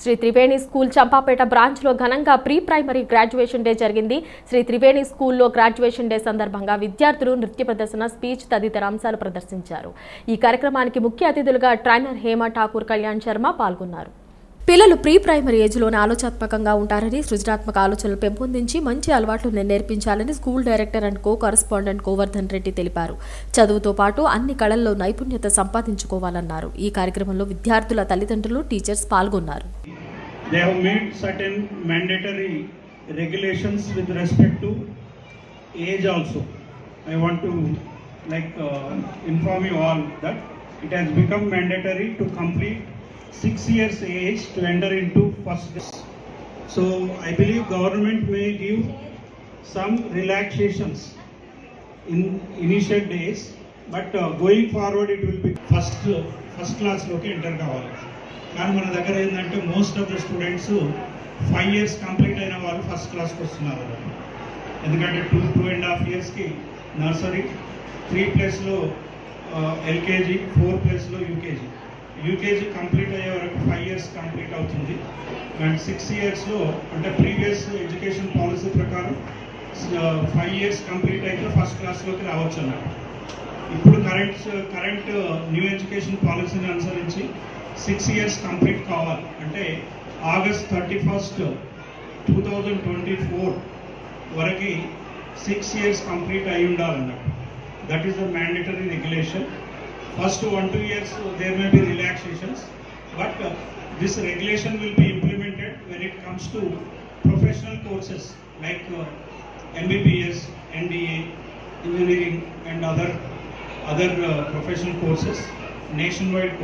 Shri Triveni school Champapet బ్రాంచ్లో ఘనంగా pre primary graduation day జరిగింది. శ్రీ త్రివేణి స్కూల్లో గ్రాడ్యుయేషన్ డే సందర్భంగా విద్యార్థులు నృత్య ప్రదర్శన స్పీచ్ తదితర అంశాలు ప్రదర్శించారు. ఈ కార్యక్రమానికి ముఖ్య అతిథులుగా ట్రైనర్ హేమ ఠాకూర్ కళ్యాణ్ శర్మ పాల్గొన్నారు. పిల్లలు ప్రీ ప్రైమరీ ఏజ్లోనే ఆలోచనాత్మకంగా ఉంటారని సృజనాత్మక ఆలోచనలు పెంపొందించి మంచి అలవాట్లు నేర్పించాలని school director and co correspondent Govardhan Reddy తెలిపారు. చదువుతో పాటు అన్ని కళల్లో నైపుణ్యత సంపాదించుకోవాలన్నారు. ఈ కార్యక్రమంలో విద్యార్థుల తల్లిదండ్రులు టీచర్స్ పాల్గొన్నారు. They have made certain mandatory regulations with respect to age also. I want to like uh, inform you all that it has become mandatory to complete six years age to enter into first. So I believe government may give some relaxations in initial days, but uh, going forward it will be first first class లోకి enter కావాలి కానీ మన దగ్గర ఏంటంటే most of the students five years complete అయిన వాళ్ళు first క్లాస్కి వస్తున్నారు ఎందుకంటే టూ టూ అండ్ హాఫ్ ఇయర్స్కి నర్సరీ త్రీ ప్లస్లో ఎల్కేజీ ఫోర్ ప్లస్లో యూకేజీ యూకేజీ కంప్లీట్ అయ్యే వరకు ఫైవ్ ఇయర్స్ కంప్లీట్ అవుతుంది. అండ్ సిక్స్ ఇయర్స్లో అంటే ప్రీవియస్ ఎడ్యుకేషన్ పాలసీ ప్రకారం ఫైవ్ ఇయర్స్ కంప్లీట్ అయితే ఫస్ట్ క్లాస్లోకి రావచ్చు అన్నమాట ఇప్పుడు కరెంట్ కరెంట్ న్యూ ఎడ్యుకేషన్ పాలసీని అనుసరించి సిక్స్ ఇయర్స్ కంప్లీట్ కావాలి. అంటే August thirty first two thousand twenty four వరకు సిక్స్ ఇయర్స్ కంప్లీట్ అయి ఉండాలన్నమాట that is the mandatory regulation first one two years there may be relaxations This regulation will be implemented when it comes to professional courses like uh, MBBS, NDA, engineering and other, other uh, professional courses nationwide